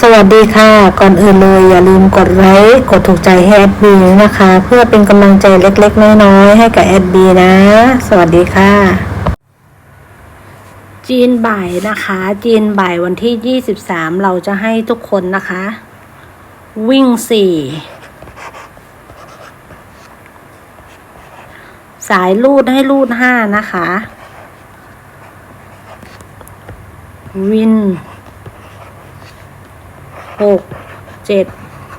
สวัสดีค่ะ ก่อนอื่นเลยอย่าลืมกดไลค์กดถูกใจให้แอดบีนะคะ เพื่อเป็นกำลังใจเล็กๆ น้อยๆ ให้กับแอดบีนะ สวัสดีค่ะ จีนบ่ายนะคะ จีนบ่ายวันที่ 23 เราจะให้ทุกคนนะคะ วิ่งสี่สายลูดให้ลูดห้านะคะ วิน หกเจ็ด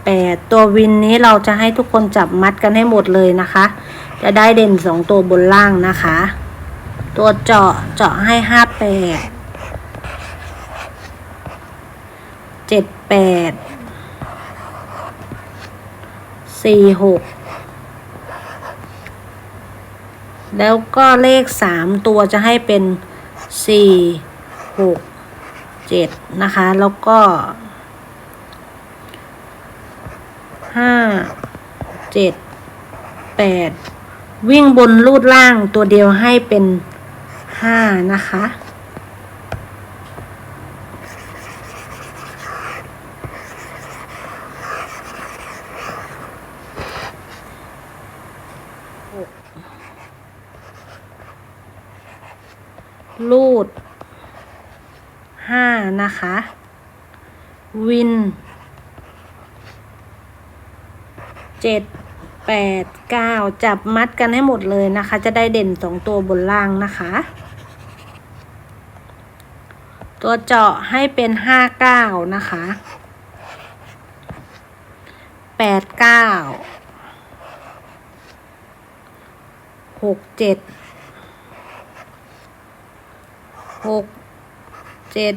แปดตัววินนี้เราจะให้ทุกคนจับมัดกันให้หมดเลยนะคะ จะได้เด่นสองตัวบนล่างนะคะ ตัวเจาะเจาะให้ห้าแปดเจ็ดแปดสี่หกแล้วก็เลขสามตัวจะให้เป็นสี่หกเจ็ดนะคะ แล้วก็ ห้าเจ็ดแปดวิ่งบนรูดล่างตัวเดียวให้เป็นห้านะคะ รูดห้านะคะ วิน เจ็ดแปดเก้าจับมัดกันให้หมดเลยนะคะ จะได้เด่นสองตัวบนล่างนะคะ ตัวเจาะให้เป็นห้าเก้านะคะแปดเก้าหกเจ็ดหกเจ็ด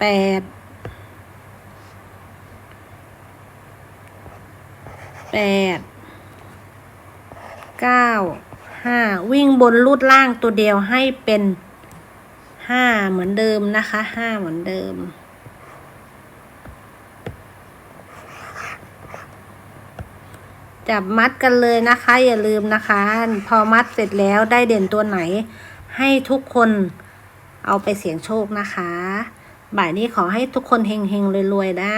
แปด แปดเก้าห้าวิ่งบนรูดล่างตัวเดียวให้เป็นห้าเหมือนเดิมนะคะห้าเหมือนเดิม จับมัดกันเลยนะคะ อย่าลืมนะคะ พอมัดเสร็จแล้วได้เด่นตัวไหน ให้ทุกคนเอาไปเสี่ยงโชคนะคะ บ่ายนี้ขอให้ทุกคนเฮงๆรวยๆนะ